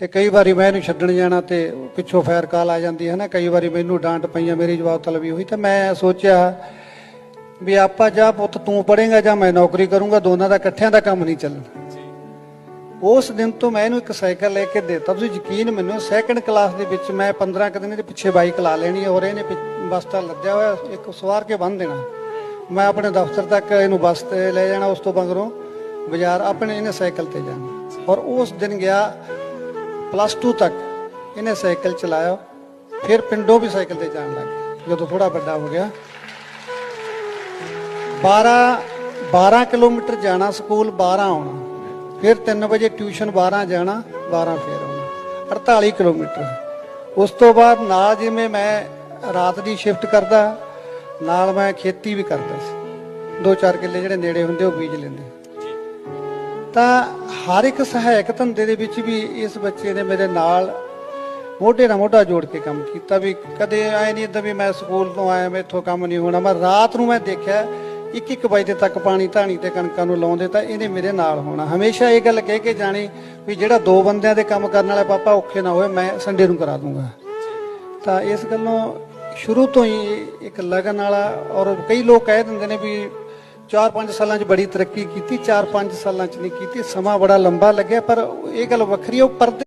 ਤੇ ਕਈ ਵਾਰੀ ਮੈਂ ਇਹਨੂੰ ਛੱਡਣ ਜਾਣਾ ਤੇ ਪਿੱਛੋਂ ਫਾਇਰ ਕਾਲ ਆ ਜਾਂਦੀ ਹੈ ਨਾ, ਕਈ ਵਾਰੀ ਮੈਨੂੰ ਡਾਂਟ ਪਈਆਂ ਮੇਰੀ ਜਵਾਬ ਤਲਬੀ ਹੋਈ ਤੇ ਮੈਂ ਸੋਚਿਆ ਵੀ ਆਪਾਂ ਜਾਂ ਪੁੱਤ ਤੂੰ ਪੜੇਗਾ ਜਾਂ ਮੈਂ ਨੌਕਰੀ ਕਰੂੰਗਾ, ਦੋਨਾਂ ਦਾ ਇਕੱਠਿਆਂ ਦਾ ਕੰਮ ਨਹੀਂ ਚੱਲਣਾ। ਉਸ ਦਿਨ ਤੋਂ ਮੈਂ ਇਹਨੂੰ ਇੱਕ ਸਾਈਕਲ ਲੈ ਕੇ ਦਿੱਤਾ। ਤੁਸੀਂ ਯਕੀਨ ਮੈਨੂੰ ਸੈਕੰਡ ਕਲਾਸ ਦੇ ਵਿੱਚ ਮੈਂ 15 ਕੁ ਦਿਨ ਦੇ ਪਿੱਛੇ ਬਾਈਕ ਲਾ ਲੈਣੀ ਔਰ ਇਹਨੇ ਪਿ- ਬੱਸ ਤਾਂ ਲੱਦਿਆ ਹੋਇਆ, ਇੱਕ ਸਵਾਰ ਕੇ ਬੰਨ ਦੇਣਾ। ਮੈਂ ਆਪਣੇ ਦਫ਼ਤਰ ਤੱਕ ਇਹਨੂੰ ਬੱਸ ਤੇ ਲੈ ਜਾਣਾ, ਉਸ ਤੋਂ ਮਗਰੋਂ ਬਾਜ਼ਾਰ ਆਪਣੇ ਇਹਨੇ ਸਾਈਕਲ ਤੇ ਜਾਣਾ। ਔਰ ਉਸ ਦਿਨ ਗਿਆ ਪਲੱਸ 2 ਤੱਕ ਇਹਨੇ ਸਾਈਕਲ ਚਲਾਇਆ। ਫਿਰ ਪਿੰਡੋਂ ਵੀ ਸਾਈਕਲ ਤੇ ਜਾਣ ਲੱਗ ਗਿਆ ਜਦੋਂ ਥੋੜਾ ਵੱਡਾ ਹੋ ਗਿਆ। 12 12 ਕਿਲੋਮੀਟਰ ਜਾਣਾ, ਸਕੂਲ 12 ਆਉਣਾ। ਫਿਰ 3 ਵਜੇ ਟਿਊਸ਼ਨ 12 ਜਾਣਾ 12 ਫਿਰ ਆਉਣਾ। 48 ਕਿਲੋਮੀਟਰ। ਉਸ ਤੋਂ ਬਾਅਦ ਨਾਲ ਜਿਵੇਂ ਮੈਂ ਰਾਤ ਦੀ ਸ਼ਿਫਟ ਕਰਦਾ, ਨਾਲ ਮੈਂ ਖੇਤੀ ਵੀ ਕਰਦਾ ਸੀ। ਦੋ ਚਾਰ ਕਿੱਲੇ ਜਿਹੜੇ ਨੇੜੇ ਹੁੰਦੇ, ਉਹ ਬੀਜ ਲੈਂਦੇ। ਤਾਂ ਹਰ ਇੱਕ ਸਹਾਇਕ ਧੰਦੇ ਦੇ ਵਿੱਚ ਵੀ ਇਸ ਬੱਚੇ ਨੇ ਮੇਰੇ ਨਾਲ ਮੋਢੇ ਨਾਲ ਮੋਢਾ ਜੋੜ ਕੇ ਕੰਮ ਕੀਤਾ ਵੀ ਕਦੇ ਐ ਨਹੀਂ ਇਦਾਂ ਵੀ ਮੈਂ ਸਕੂਲ ਤੋਂ ਆਇਆ ਮੈਥੋਂ ਕੰਮ ਨਹੀਂ ਹੋਣਾ। ਮੈਂ ਰਾਤ ਨੂੰ ਮੈਂ ਦੇਖਿਆ ਇੱਕ ਇੱਕ ਵਜੇ ਤੱਕ ਪਾਣੀ ਧਾਣੀ ਤੇ ਕਣਕਾਂ ਨੂੰ ਲਾਉਂਦੇ ਤਾਂ ਇਹਨੇ ਮੇਰੇ ਨਾਲ ਹੋਣਾ। ਹਮੇਸ਼ਾ ਇਹ ਗੱਲ ਕਹਿ ਕੇ ਜਾਣੀ ਵੀ ਜਿਹੜਾ ਦੋ ਬੰਦਿਆਂ ਦੇ ਕੰਮ ਕਰਨ ਵਾਲਾ ਪਾਪਾ ਔਖੇ ਨਾ ਹੋਏ, ਮੈਂ ਸੰਡੇ ਨੂੰ ਕਰਾ ਦੂੰਗਾ। ਤਾਂ ਇਸ ਗੱਲੋਂ ਸ਼ੁਰੂ ਤੋਂ ਹੀ ਇੱਕ ਲਗਨ ਵਾਲਾ ਔਰ ਕਈ ਲੋਕ ਕਹਿ ਦਿੰਦੇ ਨੇ ਵੀ 4-5 ਸਾਲਾਂ 'ਚ ਬੜੀ ਤਰੱਕੀ ਕੀਤੀ 4-5 ਸਾਲਾਂ 'ਚ ਨਹੀਂ ਕੀਤੀ। ਸਮਾਂ ਬੜਾ ਲੰਬਾ ਲੱਗਿਆ, ਪਰ ਇਹ ਗੱਲ ਵੱਖਰੀ ਹੈ ਉਹ ਪਰਦੇ